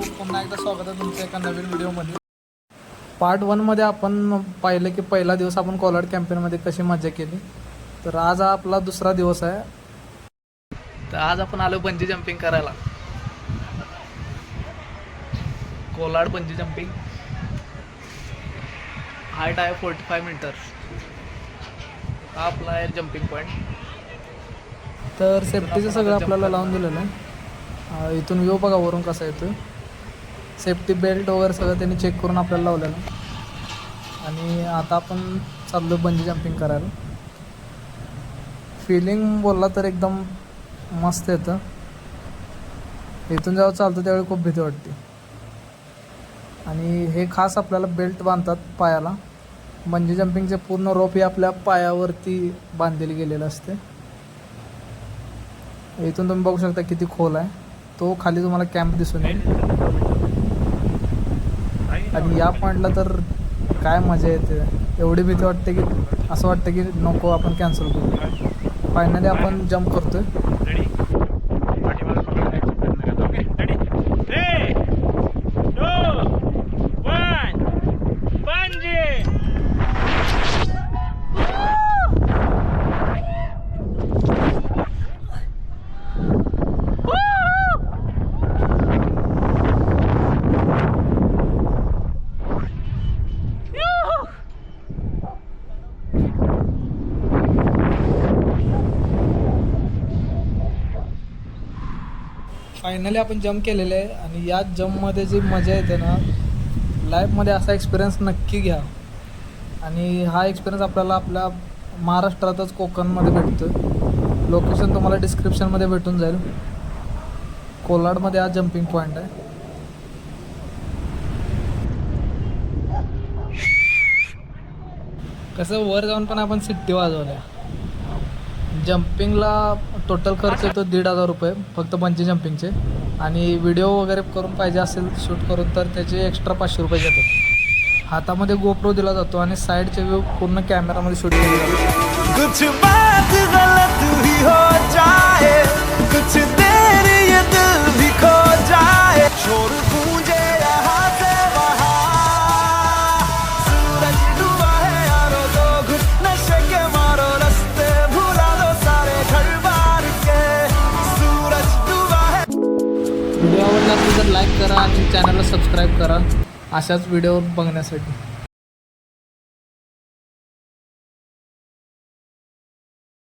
पुन्हा एकदा स्वागत आहे तुमच्या एका नवीन व्हिडिओमध्ये. पार्ट वनमध्ये आपण पाहिलं की पहिला दिवस आपण कोलाड कॅम्पेनमध्ये कशी मजा केली. तर आज हा आपला दुसरा दिवस आहे. तर आज आपण आलो बंजी जम्पिंग करायला. कोलाड बंजी जम्पिंग हाईट आहे फोर्टी फाय मीटर हा आपला आहे जम्पिंग पॉईंट तर सेफ्टीचं सगळं आपल्याला लावून दिलेलं आहे. इथून व्ह्यू बघा वरून कसा येतो सेफ्टी बेल्ट वगैरे सगळं त्यांनी चेक करून आपल्याला लावलेलं. आणि आता आपण चाललो बंजी जम्पिंग करायला. फिलिंग बोलला तर एकदम मस्त येतं. इथून जेव्हा चालतं त्यावेळी खूप भीती वाटते. आणि हे खास आपल्याला बेल्ट बांधतात पायाला. बंजी जम्पिंगचे पूर्ण रोप हे आपल्या पायावरती बांधलेले गेलेलं असते. इथून तुम्ही बघू शकता किती खोल आहे. तो खाली तुम्हाला कॅम्प दिसून येईल. आणि या पॉईंटला तर काय मजा येते. एवढी भीती वाटते की असं वाटतं की नको आपण कॅन्सल करू. फायनली आपण जम्प करतोय. आहे फायनली आपण जम्प केलेले आहे आणि या जम्पमध्ये जी मजा येते ना लाईफमध्ये असा एक्सपिरियन्स नक्की घ्या. आणि हा एक्सपिरियन्स आपल्याला आपल्या महाराष्ट्रातच कोकणमध्ये भेटतो लोकेशन तुम्हाला डिस्क्रिप्शनमध्ये भेटून जाईल. कोलाडमध्ये हा जम्पिंग पॉईंट आहे. कसं वर जाऊन पण आपण सिट्टी वाजवल्या. जम्पिंगला टोटल खर्च येतो दीड हजार रुपये फक्त बंजी जम्पिंगचे आणि व्हिडिओ वगैरे करून पाहिजे असेल शूट करून तर त्याचे एक्स्ट्रा पाचशे रुपये घेतात. हातामध्ये गोप्रो दिला जातो आणि साईडचे व्ह्यू पूर्ण कॅमेरामध्ये शूट केले जातो व्हिडिओ आवडला असेल तर लाईक करा आणि चॅनलला सबस्क्राईब करा. अशाच व्हिडिओ बघण्यासाठी.